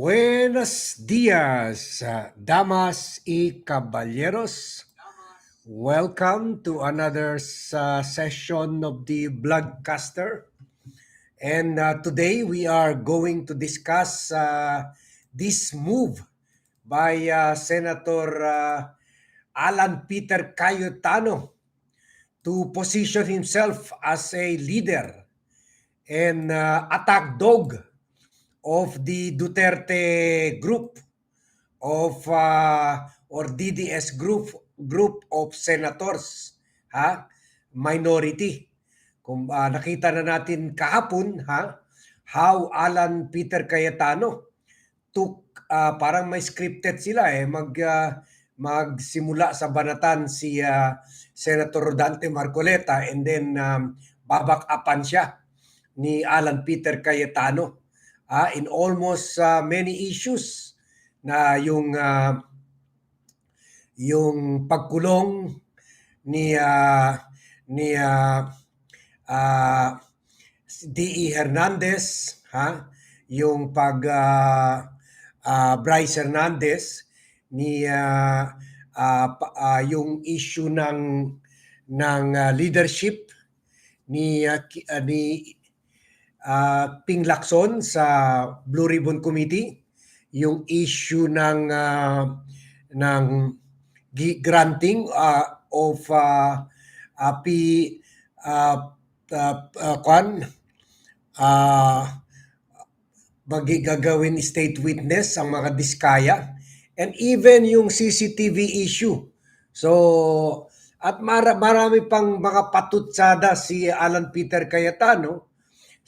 Buenos días, uh, damas y caballeros. Welcome to another uh, session of the Blogcaster. And uh, today we are going to discuss uh, this move by uh, Senator uh, Alan Peter Cayetano to position himself as a leader and uh, attack dog of the Duterte group of uh, or DDS group group of senators ha? Minority. Kung uh, nakita na natin kahapon ha? How Alan Peter Cayetano took uh, parang may scripted sila eh mag uh, magsimula sa banatan si uh, Senator Rodante Marcoleta and then um, babak upan siya ni Alan Peter Cayetano uh, in almost uh, many issues na yung uh, yung pagkulong ni uh, ni uh, uh, DE Hernandez ha? Yung pag uh, uh, Bryce Hernandez ni uh, uh, uh, yung issue ng ng uh, leadership ni uh, ni uh, Ping Lacson sa Blue Ribbon Committee, yung issue ng uh, ng granting uh, of uh, uh, P uh, uh, uh, kwan uh, bagi gagawin state witness ang mga diskaya and even yung CCTV issue. So at mar- marami pang mga patutsada si Alan Peter Cayetano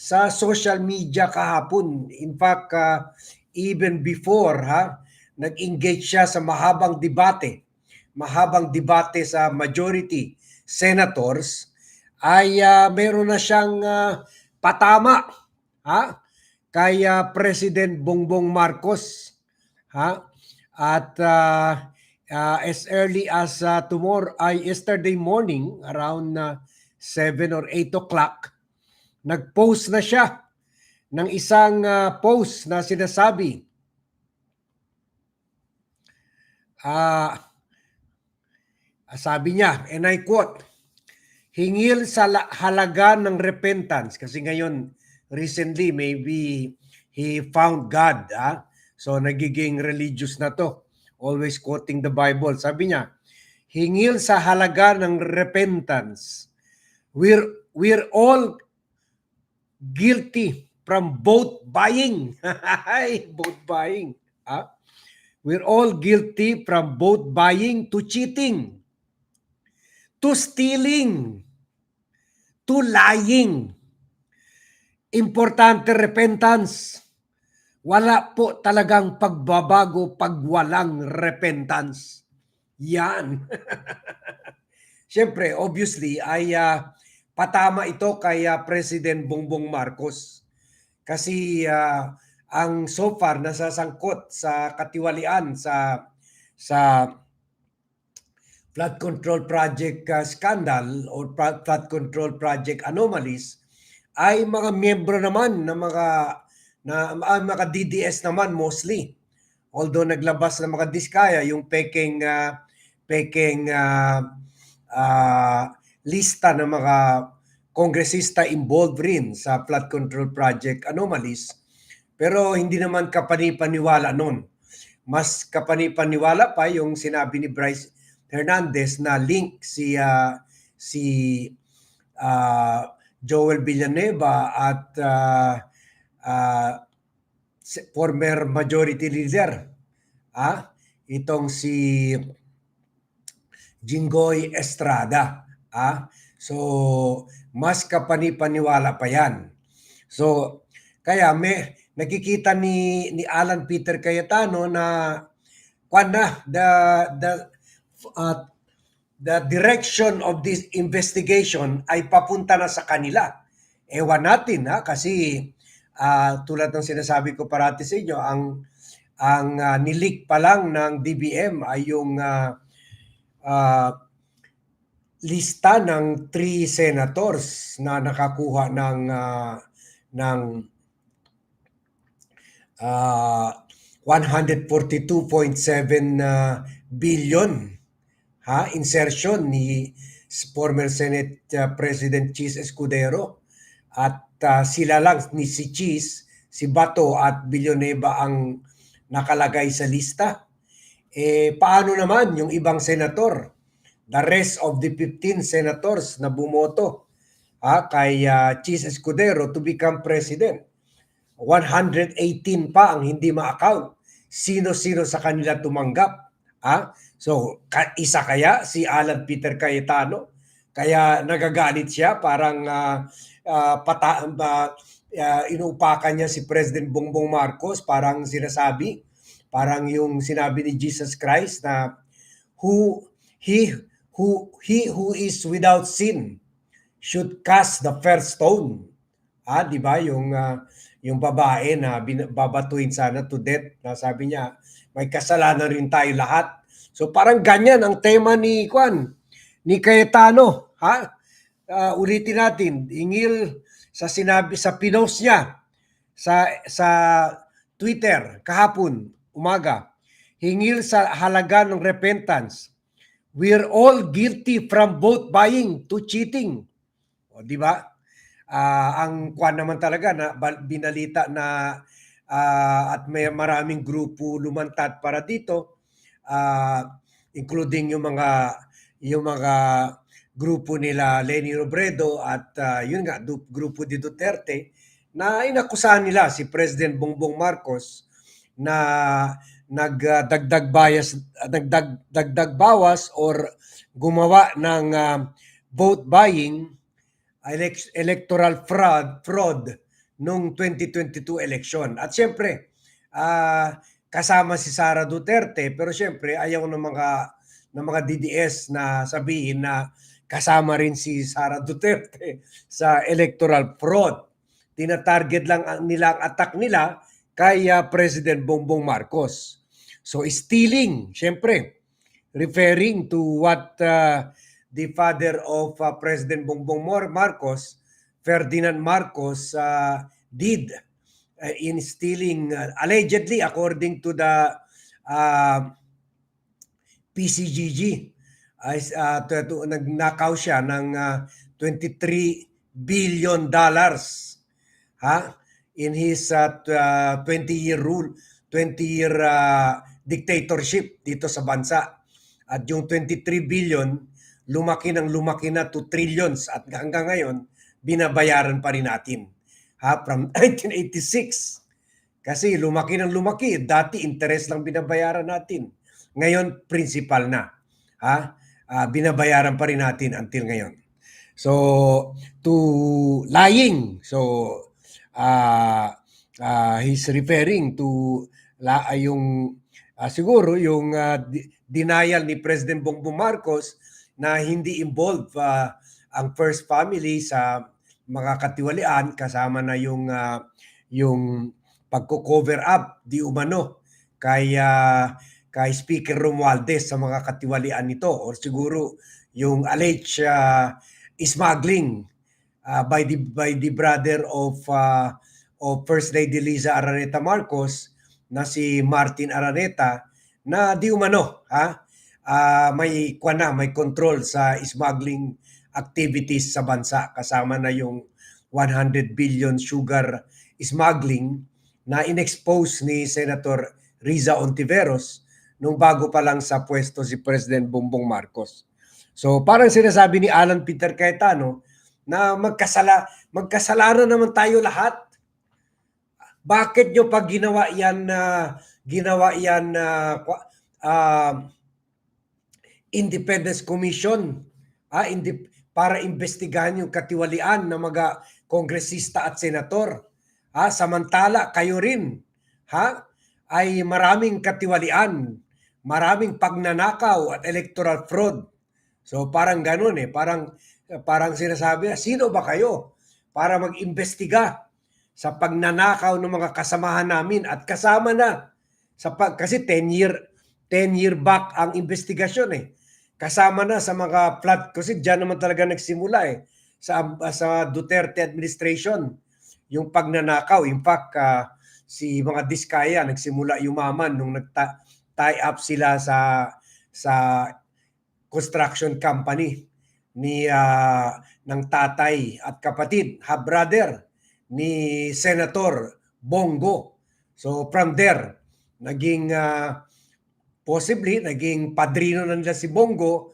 sa social media kahapon. In fact, uh, even before, ha, nag-engage siya sa mahabang debate, mahabang debate sa majority senators, ay uh, meron na siyang uh, patama ha, kay uh, President Bongbong Marcos. Ha? At uh, uh, as early as uh, tomorrow, ay yesterday morning, around uh, 7 or 8 o'clock, nag-post na siya ng isang uh, post na sinasabi. Uh, sabi niya, and I quote, hingil sa halaga ng repentance. Kasi ngayon recently maybe he found God ah? so nagiging religious na to. Always quoting the Bible. Sabi niya hingil sa halaga ng repentance. We're we're all guilty from both buying. both buying. Huh? We're all guilty from both buying to cheating, to stealing, to lying. Importante repentance. Wala po talagang pagbabago pag walang repentance. Yan. Siyempre, obviously, ay uh, patama ito kay uh, President Bongbong Marcos. Kasi uh, ang so far nasasangkot sa katiwalian sa sa flood control project uh, scandal or flood control project anomalies ay mga miyembro naman ng mga na uh, mga DDS naman mostly. Although naglabas ng mga diskaya yung peking uh, peking uh, uh, lista ng mga kongresista involved rin sa flood control project anomalies pero hindi naman kapanipaniwala noon. Mas kapanipaniwala pa yung sinabi ni Bryce Hernandez na link si uh, si uh, Joel Villanueva at uh, uh, former majority leader ah itong si Jinggoy Estrada Ah, so mas kapanipaniwala pa 'yan. So kaya may nakikita ni ni Alan Peter Cayetano na kwan na the the uh, the direction of this investigation ay papunta na sa kanila. Ewan natin ha kasi uh, tulad ng sinasabi ko parati sa inyo ang ang uh, nilik pa lang ng DBM ay yung uh, uh, lista ng three senators na nakakuha ng uh, ng uh, 142.7 uh, billion ha insertion ni former Senate uh, President Cheese Escudero at uh, sila lang ni si Cheese, si Bato at Villanueva ang nakalagay sa lista. Eh paano naman yung ibang senator? The rest of the 15 senators na bumoto ha, kay uh, Cheese Escudero to become president. 118 pa ang hindi ma-account. Sino-sino sa kanila tumanggap. Ha? So, ka- isa kaya si Alan Peter Cayetano? Kaya nagagalit siya, parang uh, uh, pata, uh, uh, inuupakan niya si President Bongbong Marcos, parang sinasabi, parang yung sinabi ni Jesus Christ na who he who he who is without sin should cast the first stone. Ah, 'di ba? Yung uh, yung babae na babatuin sana to death na sabi niya, may kasalanan rin tayo lahat. So parang ganyan ang tema ni Kwan, ni Cayetano, ha? Uh, ulitin natin, ingil sa sinabi sa pinost niya sa sa Twitter kahapon umaga. Hingil sa halaga ng repentance. We're all guilty from both buying to cheating. O di ba? Ah, ang kwan naman talaga na binalita na ah, at may maraming grupo lumantad para dito ah, including yung mga yung mga grupo nila Lenny Robredo at ah, yun nga grupo di Duterte na inakusahan nila si President Bongbong Marcos na nagdagdag bias nagdag dagdag bawas or gumawa ng ah, vote buying elec- electoral fraud fraud nung 2022 election. At siyempre, ah, kasama si Sara Duterte pero siyempre ayaw ng mga ng mga DDS na sabihin na kasama rin si Sara Duterte sa electoral fraud. Tina-target lang ang nila ang attack nila kay ah, President Bongbong Marcos. So stealing, siyempre, referring to what uh, the father of uh, President Bongbong Mar- Marcos, Ferdinand Marcos, uh, did uh, in stealing, uh, allegedly, according to the uh, PCGG, ay uh, to, to, nagnakaw siya ng uh, 23 billion dollars ha in his uh, 20 year rule 20 year uh, dictatorship dito sa bansa. At yung 23 billion lumaki ng lumaki na to trillions. At hanggang ngayon binabayaran pa rin natin. Ha from 1986 kasi lumaki ng lumaki dati interest lang binabayaran natin. Ngayon principal na. Ha Ah, binabayaran pa rin natin until ngayon. So to lying. So ah ah, he's referring to la yung ah, siguro yung di- denial ni President Bongbong Marcos na hindi involved ah, ang first family sa mga katiwalian kasama na yung ah, yung pagko-cover up di umano kay ah, kay Speaker Romualdez sa mga katiwalian nito. Or siguro yung alleged ah, smuggling ah, by the by the brother of ah, of First Lady Liza Araneta Marcos na si Martin Araneta na di umano ha ah, may kwa na, may control sa smuggling activities sa bansa kasama na yung 100 billion sugar smuggling na inexpose ni Senator Riza Ontiveros nung bago pa lang sa pwesto si President Bongbong Marcos. So parang sinasabi ni Alan Peter Cayetano na magkasala magkasalanan naman tayo lahat. Bakit nyo pag ginawa yan na ginawa yan na uh, Independence Commission ah, indi- para imbestigahan yung katiwalian ng mga kongresista at senator. Ha? Samantala, kayo rin ha? ay maraming katiwalian, maraming pagnanakaw at electoral fraud. So parang ganun eh, parang parang sinasabi, sino ba kayo para mag-imbestiga sa pagnanakaw ng mga kasamahan namin at kasama na sa pag kasi 10 year 10 year back ang investigasyon eh. Kasama na sa mga flood kasi diyan naman talaga nagsimula eh sa sa Duterte administration yung pagnanakaw. In fact, uh, si mga Diskaya nagsimula yumaman nung nagta-tie up sila sa sa construction company ni ah, ng tatay at kapatid, half brother ni Senator Bongo. So from there, naging ah, possibly naging padrino na nila si Bongo.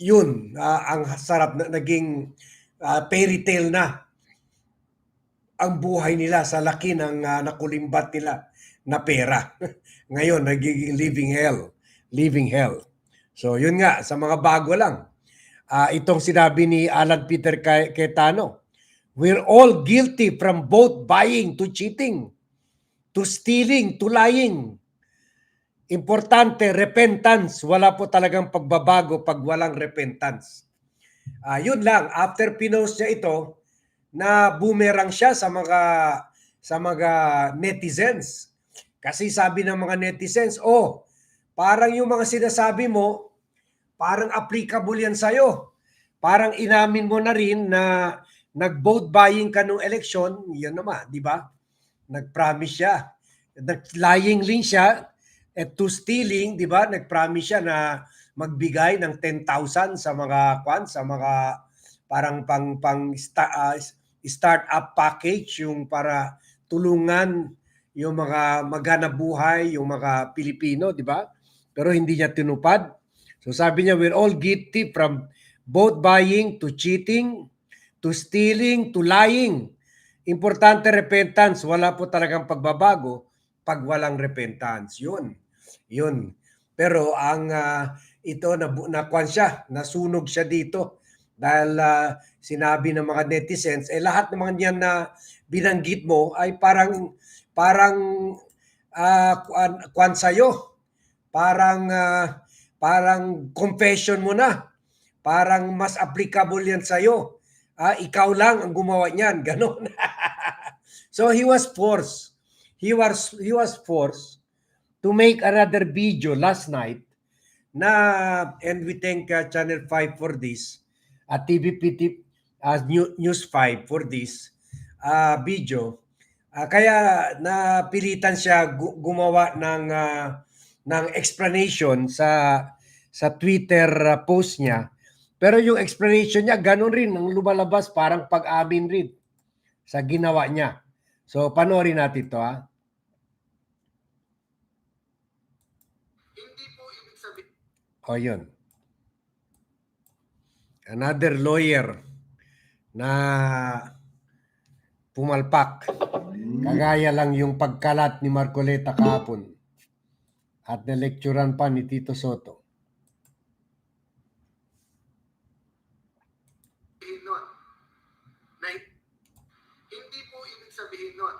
Yun, ah, ang sarap na naging ah, fairy tale na ang buhay nila sa laki ng ah, nakulimbat nila na pera. Ngayon, nagiging living hell. Living hell. So, yun nga, sa mga bago lang. Ah, itong sinabi ni Alan Peter Cay- Cayetano, we're all guilty from both buying to cheating, to stealing, to lying. Importante, repentance. Wala po talagang pagbabago pag walang repentance. Ah, yun lang, after pinost niya ito, na boomerang siya sa mga sa mga netizens. Kasi sabi ng mga netizens, oh, parang yung mga sinasabi mo, parang applicable yan sa'yo. Parang inamin mo na rin na nag-vote buying ka nung election, yun naman, di ba? Nag-promise siya. Nag-lying din siya at to stealing, di ba? Nag-promise siya na magbigay ng 10,000 sa mga kwan, sa mga parang pang pang sta- ah, start-up package yung para tulungan yung mga magana buhay, yung mga Pilipino, di ba? Pero hindi niya tinupad. So sabi niya, we're all guilty from both buying to cheating, to stealing, to lying. Importante repentance. Wala po talagang pagbabago pag walang repentance. Yun. Yun. Pero ang ah, ito na nakuan siya, nasunog siya dito dahil ah, sinabi ng mga netizens eh lahat ng mga yan na binanggit mo ay parang parang ah kuan, kuan sa'yo. Parang ah, parang confession mo na. Parang mas applicable yan sa'yo. Ah, ikaw lang ang gumawa niyan, ganon. so he was forced. He was he was forced to make another video last night na and we thank uh, Channel 5 for this at uh, New- News 5 for this uh, video. Ah, kaya napilitan siya gu- gumawa ng ah, ng explanation sa sa Twitter ah, post niya. Pero yung explanation niya ganun rin ang lumalabas parang pag-amin rin sa ginawa niya. So panoorin natin to ha. Hindi po ibig sabihin O yun. Another lawyer na pumalpak. Kagaya lang yung pagkalat ni Marcoleta kahapon. At nalecturan pa ni Tito Soto. nun na hindi po ibig sabihin nun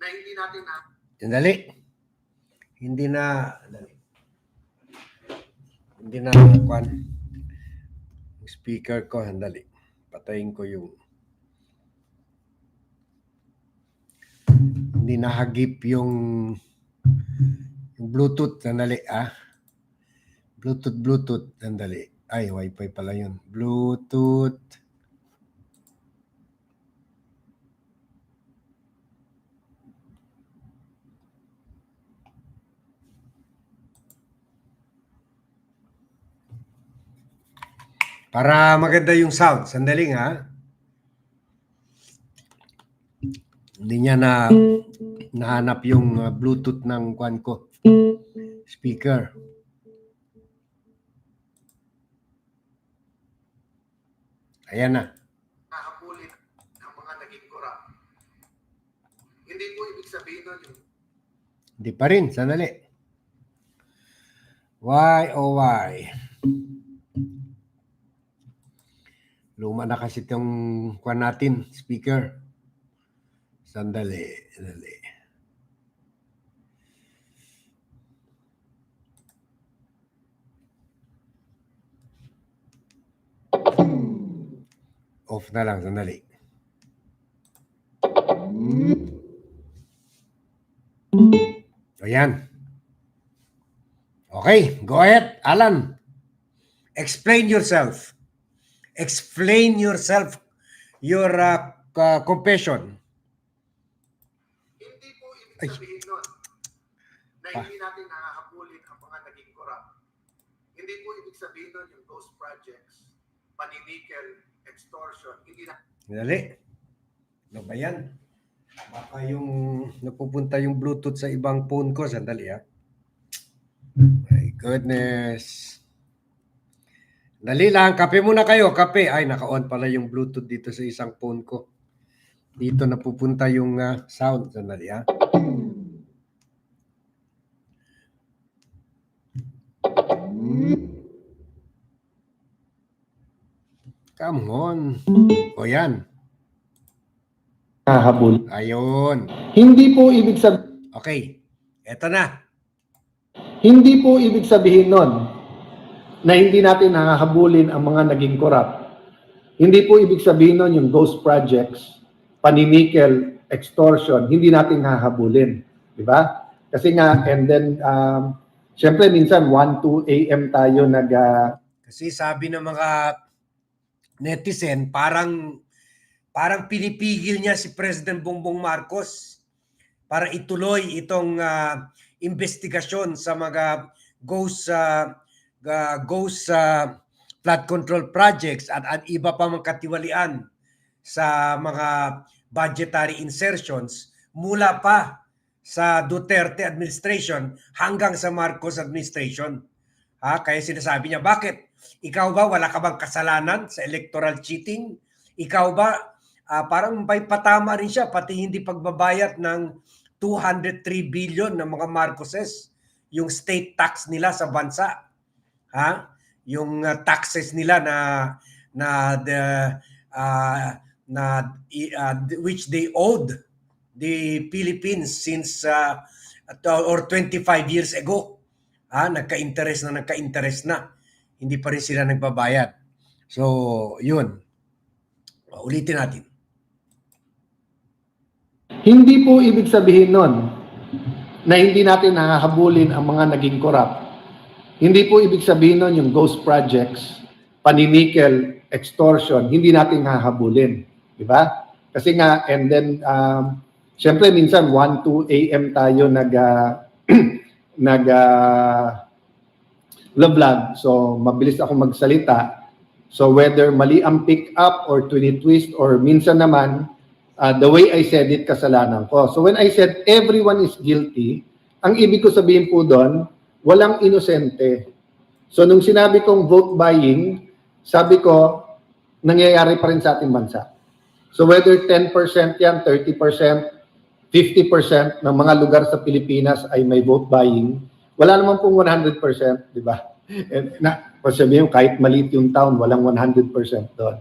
na hindi natin na Sandali. Hindi na... Hindi na... Kwan. Speaker ko. Sandali. Patayin ko yung... Hindi nahagip yung... Yung Bluetooth. Sandali ah. Bluetooth, Bluetooth. Sandali. Ay, wifi pala yun. Bluetooth. Para maganda yung sound. Sandali nga. Hindi niya na nahanap yung uh, Bluetooth ng kwan ko. Speaker. Ayan na. hahabulin ang mga naging korap. Hindi po ibig sabihin nun yung Hindi pa rin. Sandali. Why oh why? Luma na kasi itong kwan natin, speaker. Sandali. Sandali. Off na lang. Sandali. Ayan. Okay, go ahead, Alan. Explain yourself. Explain yourself, your uh, uh, confession. hindi Ay. sabihin nun na Pa. hindi natin nakahabulin ang mga naging corrupt. Hindi po ibig sabihin nun yung ghost projects, paninikel, extortion, hindi na Dali. Ano ba yan? Baka yung napupunta yung Bluetooth sa ibang phone ko. Sandali ah. My goodness. Dali lang. Kape muna kayo. Kape. Ay, naka-on pala yung Bluetooth dito sa isang phone ko. Dito napupunta yung ah, sound. Sandali ah. Come on. O yan. hahabol. Ayun. Hindi po ibig sab Okay. Eto na. hindi po ibig sabihin nun na hindi natin hahabulin ang mga naging corrupt. Hindi po ibig sabihin nun yung ghost projects, paninikel, extortion, hindi natin hahabulin. Di ba? Kasi nga, and then, um, syempre minsan 1, 2 a.m. tayo nag, ah, Kasi sabi ng mga netizen, parang parang pinipigil niya si President Bongbong Marcos para ituloy itong ah, investigasyon sa mga ghost uh, ghost ah, flood control projects at, at iba pa mga katiwalian sa mga budgetary insertions mula pa sa Duterte administration hanggang sa Marcos administration. Ha? Kaya sinasabi niya, bakit? Ikaw ba wala ka bang kasalanan sa electoral cheating? Ikaw ba ah, parang may patama rin siya pati hindi pagbabayad ng 203 billion ng mga Marcoses yung state tax nila sa bansa. Ha? Yung ah, taxes nila na na the ah, na ah, which they owed the Philippines since ah, or 25 years ago. Ah, nagka-interest na nagka-interest na. Hindi pa rin sila nagbabayad. So, yun. Ulitin natin. Hindi po ibig sabihin nun na hindi natin hahabulin ang mga naging corrupt. Hindi po ibig sabihin nun yung ghost projects, paninikel, extortion, hindi natin hahabulin. Di ba? Kasi nga, and then, um, syempre minsan 1, 2 a.m. tayo nag, uh, nag, uh, vlog. So, mabilis ako magsalita. So, whether mali ang pick up or twist or minsan naman, uh, the way I said it, kasalanan ko. So when I said everyone is guilty, ang ibig ko sabihin po doon, walang inosente. So nung sinabi kong vote buying, sabi ko, nangyayari pa rin sa ating bansa. So whether 10% yan, 30%, 50% ng mga lugar sa Pilipinas ay may vote buying, wala naman pong 100%, di ba? Na, sabihin mo, kahit maliit yung town, walang 100% doon.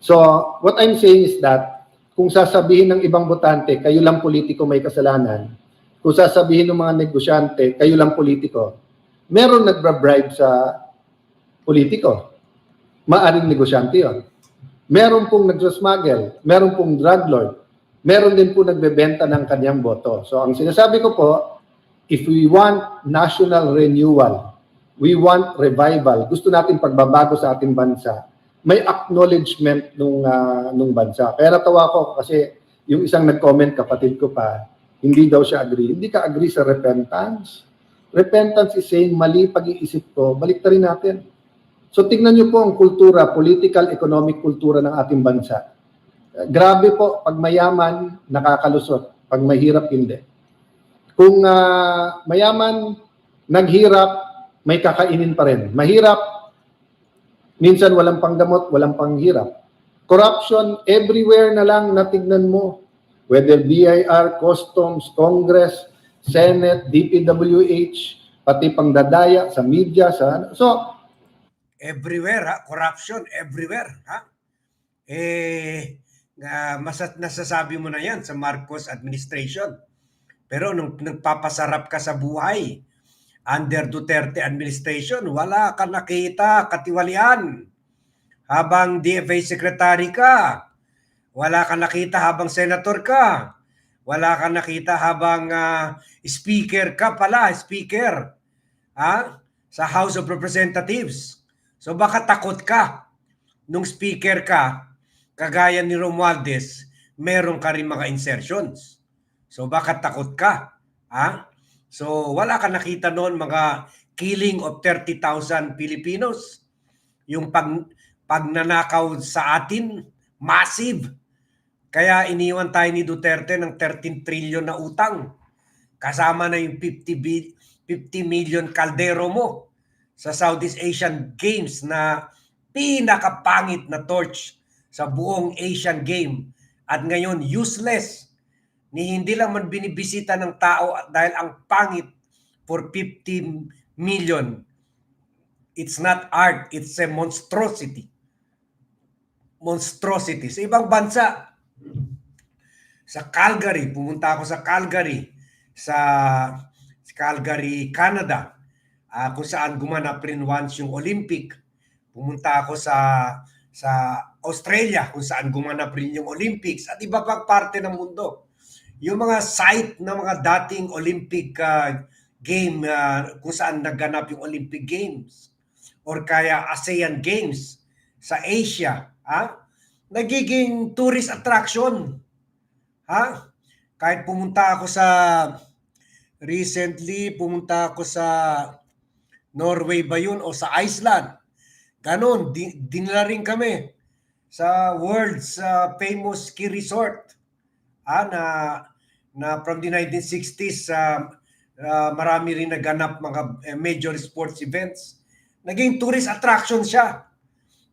So, what I'm saying is that kung sasabihin ng ibang botante, kayo lang politiko may kasalanan, kung sasabihin ng mga negosyante, kayo lang politiko, meron nagbabribe sa politiko. Maaring negosyante yon. Meron pong nagsasmuggle, meron pong drug lord, meron din po nagbebenta ng kanyang boto. So ang sinasabi ko po, if we want national renewal, we want revival, gusto natin pagbabago sa ating bansa, may acknowledgement nung ah, nung bansa. Kaya natawa ko kasi yung isang nag-comment kapatid ko pa, hindi daw siya agree. Hindi ka agree sa repentance. Repentance is saying mali pag-iisip ko, balik rin natin. So tingnan niyo po ang kultura, political, economic kultura ng ating bansa. Grabe po, pag mayaman, nakakalusot. Pag mahirap, hindi. Kung ah, mayaman, naghirap, may kakainin pa rin. Mahirap, minsan walang panggamot, walang panghirap. Corruption, everywhere na lang natignan mo. Whether BIR, Customs, Congress, Senate, DPWH, pati pangdadaya sa media, sa ano. So, everywhere ha? Corruption everywhere ha? Eh nga masat nasasabi mo na yan sa Marcos administration. Pero nung nagpapasarap ka sa buhay under Duterte administration wala ka nakita katiwalian. Habang DFA secretary ka wala ka nakita habang senator ka wala ka nakita habang ah, speaker ka pala speaker ha sa House of Representatives So baka takot ka nung speaker ka, kagaya ni Romualdez, meron ka rin mga insertions. So baka takot ka. Ha? So wala ka nakita noon mga killing of 30,000 Filipinos. Yung pag pagnanakaw sa atin, massive. Kaya iniwan tayo ni Duterte ng 13 trillion na utang. Kasama na yung 50, bi- 50 million kaldero mo sa Southeast Asian Games na pinakapangit na torch sa buong Asian Game. At ngayon, useless ni hindi lang man binibisita ng tao dahil ang pangit for 50 million. It's not art, it's a monstrosity. Monstrosity. Sa ibang bansa, sa Calgary, pumunta ako sa Calgary, sa Calgary, Canada, ah, kung saan gumanap rin once yung Olympic. Pumunta ako sa sa Australia, kung saan gumanap rin yung Olympics at iba pang parte ng mundo yung mga site ng mga dating Olympic uh, game uh, kung saan naganap yung Olympic Games or kaya ASEAN Games sa Asia, ha? Nagiging tourist attraction. Ha? Kahit pumunta ako sa recently pumunta ako sa Norway ba yun o sa Iceland. Ganon, di, dinala rin kami sa world's uh, famous ski resort ah, na na from the 1960s uh, uh, marami rin naganap mga eh, major sports events. Naging tourist attraction siya.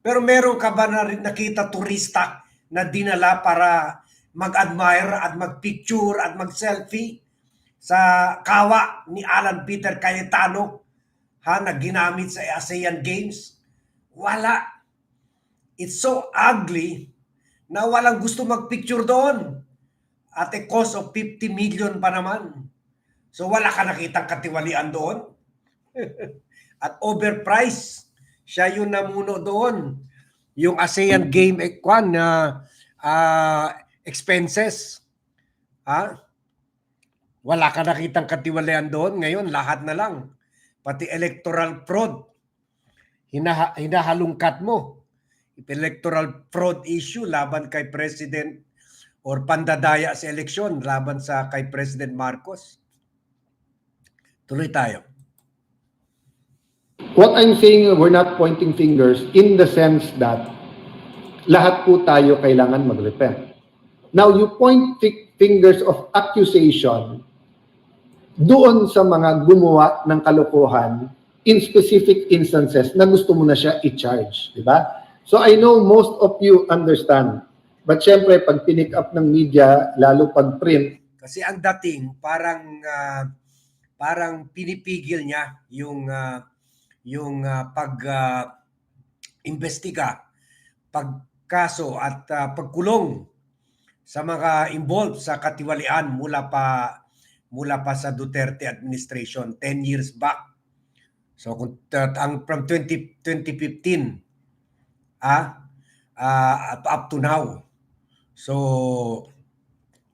Pero meron ka ba na nakita turista na dinala para mag-admire at mag-picture at mag-selfie sa kawa ni Alan Peter Cayetano ha, na ginamit sa ASEAN Games? Wala. It's so ugly na walang gusto mag-picture doon at a cost of 50 million pa naman. So wala ka nakitang katiwalian doon. at overpriced. Siya yung namuno doon. Yung ASEAN Game eh, kwan na ah, expenses. Ha? Wala ka nakitang katiwalian doon. Ngayon, lahat na lang. Pati electoral fraud. Hinaha, hinahalungkat mo. Electoral fraud issue laban kay President or pandadaya sa eleksyon laban sa kay President Marcos. Tuloy tayo. What I'm saying, we're not pointing fingers in the sense that lahat po tayo kailangan mag-repent. Now, you point fi- fingers of accusation doon sa mga gumawa ng kalokohan in specific instances na gusto mo na siya i-charge, di ba? So I know most of you understand. But syempre, pag pinick up ng media, lalo pag print, Kasi ang dating parang ah, parang pinipigil niya yung ah, yung ah, pag ah, imbestiga, pagkaso at ah, pagkulong sa mga involved sa katiwalian mula pa mula pa sa Duterte administration 10 years back. So kung uh, ang from 20 2015 ah ah, up, to now. So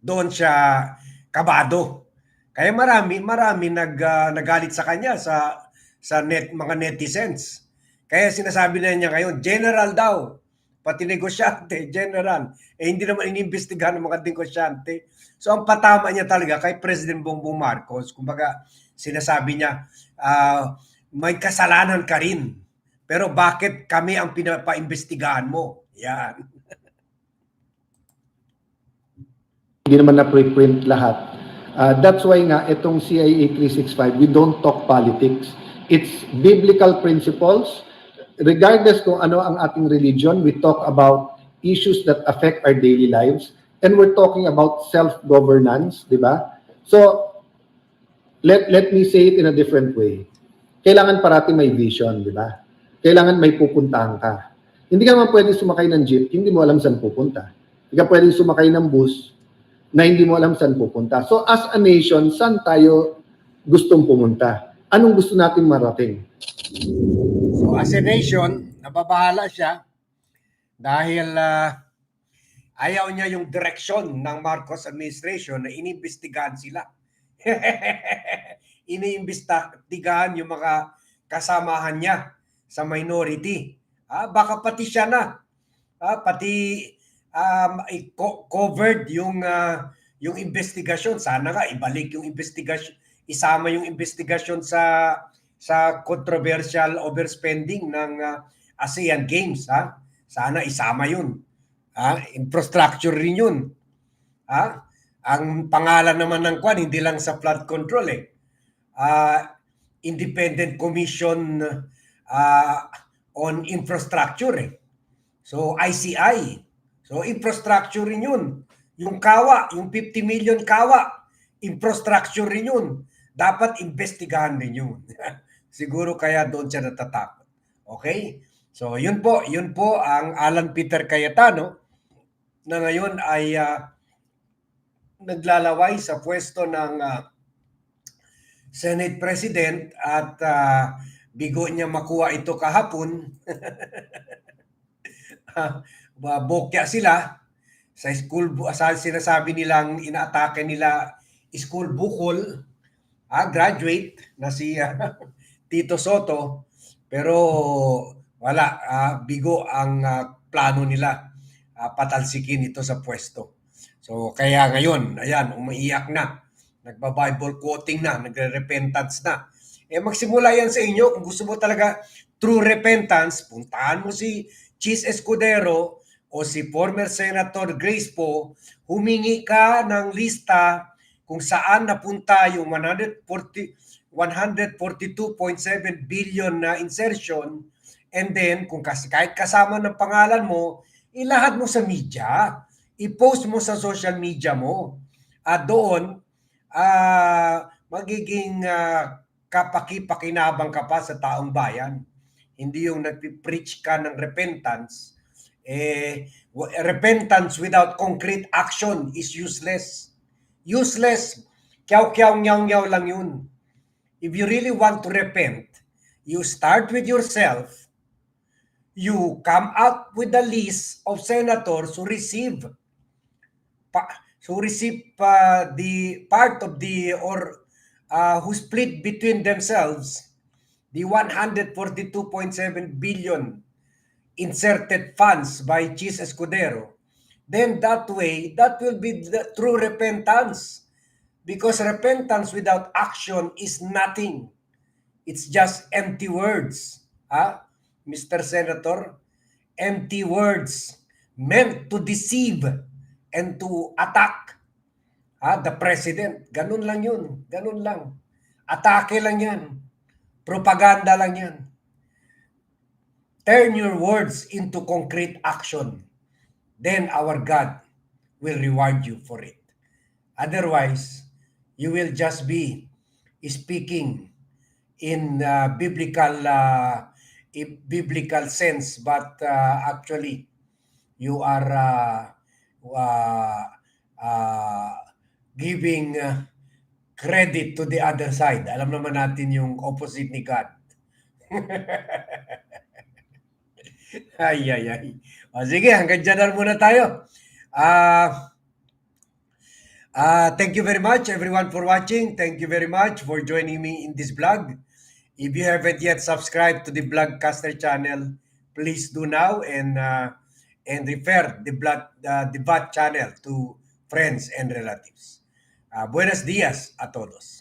doon siya kabado. Kaya marami marami nag ah, nagalit sa kanya sa sa net mga netizens. Kaya sinasabi na niya ngayon, general daw. Pati negosyante, general. Eh hindi naman inimbestigahan ng mga negosyante. So ang patama niya talaga kay President Bongbong Marcos, kumbaga sinasabi niya, ah, may kasalanan ka rin. Pero bakit kami ang pinapaimbestigahan mo? Yan. hindi naman na pre-print lahat. Uh, that's why nga itong CIA 365, we don't talk politics. It's biblical principles. Regardless kung ano ang ating religion, we talk about issues that affect our daily lives. And we're talking about self-governance, di ba? So, let, let me say it in a different way. Kailangan parati may vision, di ba? Kailangan may pupuntahan ka. Hindi ka naman pwede sumakay ng jeep, hindi mo alam saan pupunta. Hindi ka pwede sumakay ng bus, na hindi mo alam saan pupunta. So as a nation, saan tayo gustong pumunta? Anong gusto nating marating? So as a nation, nababahala siya dahil ah, ayaw niya yung direksyon ng Marcos administration na inimbestigahan sila. Iniimbestigahan yung mga kasamahan niya sa minority. Ah, baka pati siya na. Ah, pati um, covered yung ah, yung investigasyon, sana nga ibalik yung investigasyon, isama yung investigasyon sa sa controversial overspending ng ah, ASEAN Games, ha? Sana isama yun. Ha? Infrastructure rin yun. Ha? Ang pangalan naman ng kwan, hindi lang sa flood control eh. Ah, Independent Commission ah, on Infrastructure eh. So ICI. So infrastructure rin yun. Yung kawa, yung 50 million kawa, infrastructure rin yun. Dapat investigahan din yun. Siguro kaya doon siya natatakot. Okay? So yun po, yun po ang Alan Peter Cayetano na ngayon ay ah, naglalaway sa pwesto ng ah, Senate President at ah, bigo niya makuha ito kahapon. uh, bokya sila sa school sa sinasabi nilang inaatake nila school bukol ah, graduate na si ah, Tito Soto pero wala ah, bigo ang ah, plano nila ah, patalsikin ito sa pwesto. So kaya ngayon ayan umiiyak na. Nagba-bible quoting na nagre-repentance na. Eh magsimula yan sa inyo. Kung gusto mo talaga true repentance puntahan mo si Chis Escudero o si former Senator Grace Poe, humingi ka ng lista kung saan napunta yung 140 142.7 billion na insertion and then kung kas kahit kasama ng pangalan mo, ilahad mo sa media, i-post mo sa social media mo. At doon, ah magiging ah, kapaki-pakinabang ka pa sa taong bayan. Hindi yung nagpi-preach ka ng repentance. Eh, repentance without concrete action is useless. Useless. Kyaw-kyaw, nyaw-nyaw lang yun. If you really want to repent, you start with yourself. You come out with a list of senators who receive who receive uh, the part of the or uh, who split between themselves the 142.7 billion inserted funds by Chis Escudero, then that way, that will be the true repentance. Because repentance without action is nothing. It's just empty words. Ha? Mr. Senator, empty words meant to deceive and to attack ha, the president. Ganun lang yun. Ganun lang. Atake lang yan. Propaganda lang yan. Turn your words into concrete action. Then our God will reward you for it. Otherwise, you will just be speaking in uh, biblical uh, biblical sense, but uh, actually, you are uh, uh, uh, giving uh, credit to the other side. Alam naman natin yung opposite ni God. ay, ay, ay. O, sige, hanggang dyan na muna tayo. Ah... Uh, thank you very much, everyone, for watching. Thank you very much for joining me in this vlog. If you haven't yet subscribed to the Vlogcaster channel, please do now and uh, and refer the blood uh, the VAT channel to friends and relatives. Uh, buenos dias a todos.